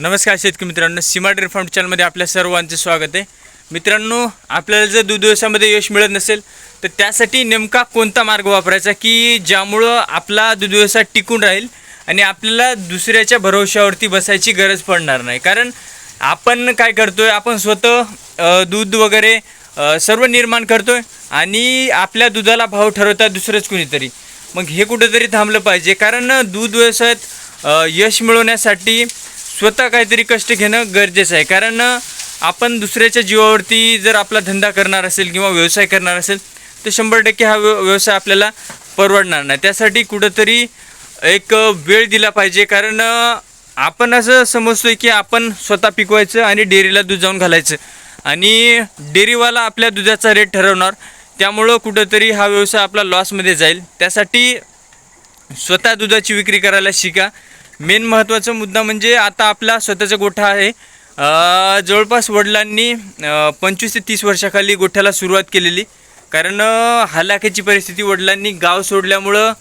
नमस्कार शेतकरी मित्रांनो सीमा डेअरी फार्म चॅनलमध्ये आपल्या सर्वांचे स्वागत आहे. मित्रांनो आपल्याला जर दूध व्यवसायामध्ये यश मिळत नसेल तर त्यासाठी नेमका कोणता मार्ग वापरायचा की ज्यामुळं आपला दूध व्यवसाय टिकून राहील आणि आपल्याला दुसऱ्याच्या भरोश्यावरती बसायची गरज पडणार नाही. कारण आपण काय करतो आहे आपण स्वतः दूध वगैरे सर्व निर्माण करतो आहे आणि आपल्या दुधाला भाव ठरवतात दुसरंच कुणीतरी. मग हे कुठंतरी थांबलं पाहिजे. कारण दूध व्यवसायात यश मिळवण्यासाठी स्वतः काहीतरी कष्ट घेणं गरजेचं आहे. कारण आपण दुसऱ्याच्या जीवावरती जर आपला धंदा करणार असेल किंवा व्यवसाय करणार असेल तर शंभर टक्के हा व्य व्यवसाय आपल्याला परवडणार नाही. त्यासाठी कुठंतरी एक वेळ दिला पाहिजे. कारण आपण असं समजतोय की आपण स्वतः पिकवायचं आणि डेअरीला दूध जाऊन घालायचं. आणि डेअरीवाला आपल्या दुधाचा रेट ठरवणार. त्यामुळं कुठंतरी हा व्यवसाय आपला लॉसमध्ये जाईल. त्यासाठी स्वतः दुधाची विक्री करायला शिका. मेन महत्त्वाचा मुद्दा म्हणजे आता आपला स्वतःचा गोठा आहे. जवळपास वडिलांनी पंचवीस ते तीस वर्षाखाली गोठ्याला सुरुवात केलेली. कारण हलाख्याची परिस्थिती वडिलांनी गाव सोडल्यामुळं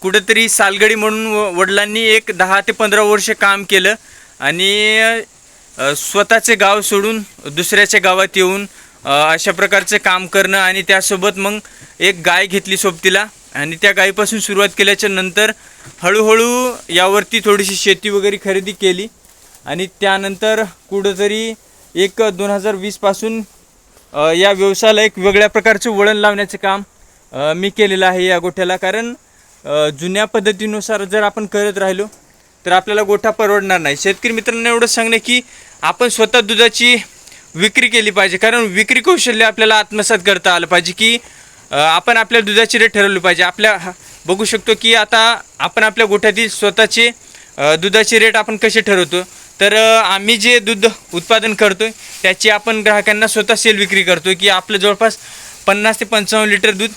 कुठंतरी सालगडी म्हणून व- वडिलांनी एक दहा ते पंधरा वर्ष काम केलं आणि स्वतःचे गाव सोडून दुसऱ्याच्या गावात येऊन अशा प्रकारचे काम करणं आणि त्यासोबत मग एक गाय घेतली सोबतीला. आणि त्या गाईपासून सुरुवात केल्याच्यानंतर हळूहळू यावरती थोडीशी शेती वगैरे खरेदी केली. आणि त्यानंतर कुठंतरी एक दोन हजार वीसपासून या व्यवसायाला एक वेगळ्या प्रकारचं वळण लावण्याचं काम मी केलेलं आहे या गोठ्याला. कारण जुन्या पद्धतीनुसार जर आपण करत राहिलो तर आपल्याला गोठा परवडणार नाही. शेतकरी मित्रांना एवढं सांगणं की आपण स्वतः दुधाची विक्री केली पाहिजे. कारण विक्री कौशल्य आपल्याला आत्मसात करता आलं पाहिजे की आपण आपल्या दुधाची रेट ठरवली पाहिजे. आपल्या हा- बघू शकतो की आता आपण आपल्या गोठ्यातील स्वतःचे दुधाची रेट आपण कसे ठरवतो. तर आम्ही जे दूध उत्पादन करतो त्याची आपण ग्राहकांना स्वतः सेल विक्री करतो की आपलं जवळपास पन्नास ते पंचावन्न लिटर दूध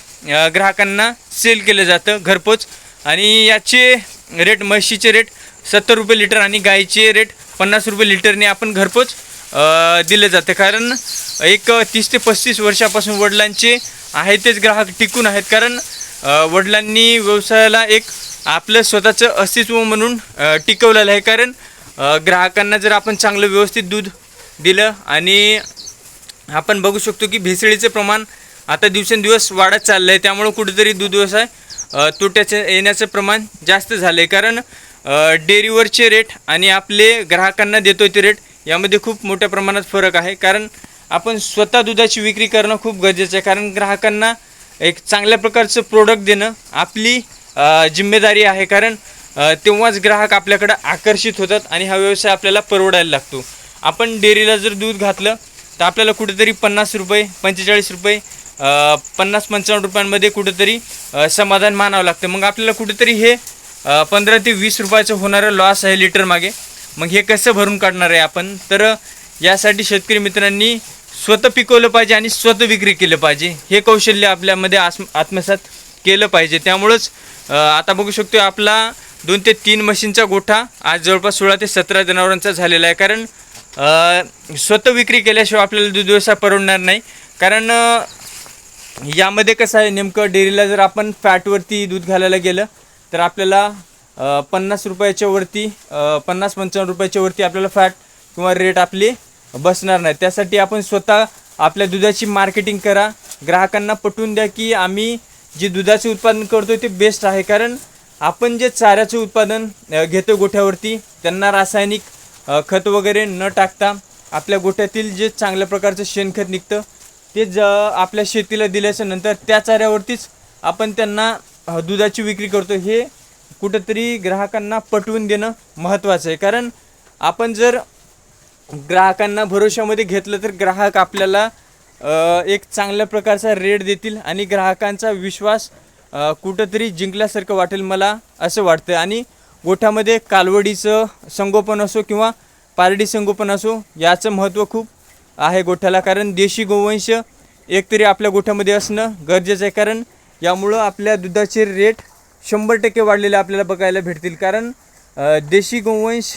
ग्राहकांना सेल केलं जातं घरपोच. आणि याचे रेट म्हशीचे रेट सत्तर रुपये लिटर आणि गाईचे रेट पन्नास रुपये लिटरने आपण घरपोच दिलं जातं. कारण एक तीस ते पस्तीस वर्षापासून वडिलांचे आहे तेच ग्राहक टिकून आहेत. कारण वडिलांनी व्यवसायाला एक आपलं स्वतःचं अस्तित्व म्हणून टिकवलेलं आहे. कारण ग्राहकांना जर आपण चांगलं व्यवस्थित दूध दिलं आणि आपण बघू शकतो की भेसळीचे प्रमाण आता दिवसेंदिवस वाढत चाललं आहे त्यामुळं कुठेतरी दूध व्यवसाय तोट्याचं येण्याचं प्रमाण जास्त झालं आहे कारण डेअरीवरचे रेट आणि आपले ग्राहकांना देतो ते रेट यामध्ये खूप मोठ्या प्रमाणात फरक आहे. कारण आपण स्वतः दुधाची विक्री करणं खूप गरजेचं आहे. कारण ग्राहकांना एक चांगल्या प्रकारचं प्रोडक्ट देणं आपली जिम्मेदारी आहे. कारण तेव्हाच ग्राहक आपल्याकडं आकर्षित होतात आणि हा व्यवसाय आपल्याला परवडायला लागतो. आपण डेअरीला जर दूध घातलं तर आपल्याला कुठेतरी पन्नास रुपये पंचेचाळीस रुपये पन्नास पंचावन्न रुपयांमध्ये कुठेतरी समाधान मानावं लागतं. मग आपल्याला कुठेतरी हे पंधरा ते वीस रुपयाचं होणारं लॉस आहे लिटर मागे. मग हे कसं भरून काढणार आहे आपण? तर यासाठी शेतकरी मित्रांनी स्वतः पिकवलं पाहिजे आणि स्वतः विक्री केलं पाहिजे. हे कौशल्य आपल्यामध्ये आस आत्मसात केलं पाहिजे. त्यामुळंच आता बघू शकतो आपला दोन ते तीन मशीनचा गोठा आज जवळपास सोळा ते सतरा जनावरांचा झालेला आहे. कारण स्वतः विक्री केल्याशिवाय आपल्याला दूध व्यवसाय परवडणार नाही. कारण यामध्ये कसं आहे नेमकं डेअरीला जर आपण फॅटवरती दूध घालायला गेलं तर आपल्याला पन्नास रुपयाच्या वरती पन्नास पंचावन्न रुपयाच्या वरती आपल्याला फॅट किंवा रेट आपली बसणार नाही. त्यासाठी आपण स्वतः आपल्या दुधाची मार्केटिंग करा. ग्राहकांना पटवून द्या की आम्ही जे दुधाचे उत्पादन करतो ते बेस्ट आहे. कारण आपण जे चाऱ्याचं उत्पादन घेतो गोठ्यावरती त्यांना रासायनिक खत वगैरे न टाकता आपल्या गोठ्यातील जे चांगल्या प्रकारचं शेणखत निघतं ते ज आपल्या शेतीला दिल्याच्या नंतर त्या चाऱ्यावरतीच आपण त्यांना दुधाची विक्री करतो. हे कुठंतरी ग्राहकांना पटवून देणं महत्त्वाचं आहे. कारण आपण जर ग्राहकांना भरोशामध्ये घेतलं तर ग्राहक आपल्याला एक चांगल्या प्रकारचा रेट देतील आणि ग्राहकांचा विश्वास कुठंतरी जिंकल्यासारखं वाटेल मला असं वाटतं. आणि गोठ्यामध्ये कालवडीचं संगोपन असो किंवा पारडी संगोपन असो याचं महत्त्व खूप आहे गोठ्याला. कारण देशी गोवंश एकतरी आपल्या गोठ्यामध्ये असणं गरजेचं आहे. कारण यामुळं आपल्या दुधाचे रेट शंभर टक्के वाढलेले आपल्याला बघायला भेटतील. कारण देशी गोवंश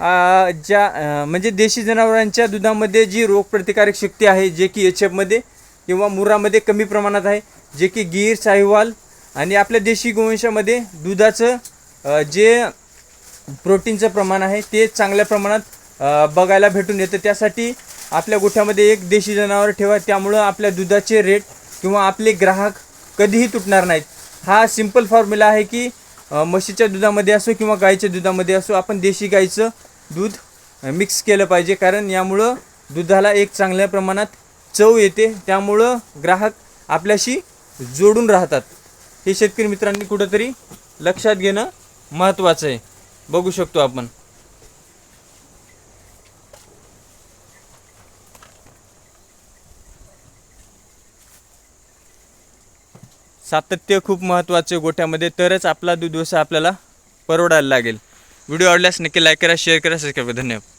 ज्या म्हणजे देशी जनावरांच्या दुधामध्ये जी रोगप्रतिकारक शक्ती आहे जे की एच एफमध्ये किंवा मुरामध्ये कमी प्रमाणात आहे जे की गीर साहिवाल आणि आपल्या देशी गोवंशामध्ये दुधाचं जे प्रोटीनचं प्रमाण आहे ते चांगल्या प्रमाणात बघायला भेटून येतं. त्यासाठी आपल्या गोठ्यामध्ये एक देशी जनावर ठेवा. त्यामुळं आपल्या दुधाचे रेट किंवा आपले ग्राहक कधीही तुटणार नाहीत. हा सिंपल फॉर्म्युला आहे की म्हशीच्या दुधामध्ये असो किंवा गाईच्या दुधामध्ये असो आपण देशी गाईचं दूध मिक्स केलं पाहिजे. कारण यामुळं दुधाला एक चांगल्या प्रमाणात चव येते. त्यामुळं ग्राहक आपल्याशी जोडून राहतात. हे शेतकरी मित्रांनी कुठंतरी लक्षात घेणं महत्त्वाचं आहे. बघू शकतो आपण. सातत्य खूप महत्त्वाचे गोठ्यामध्ये. तरच आपला दूध व्यवसाय आपल्याला परवडायला लागेल. व्हिडिओ आवडल्यास नक्की लाईक करा शेअर करा सबस्क्राईब करा. धन्यवाद.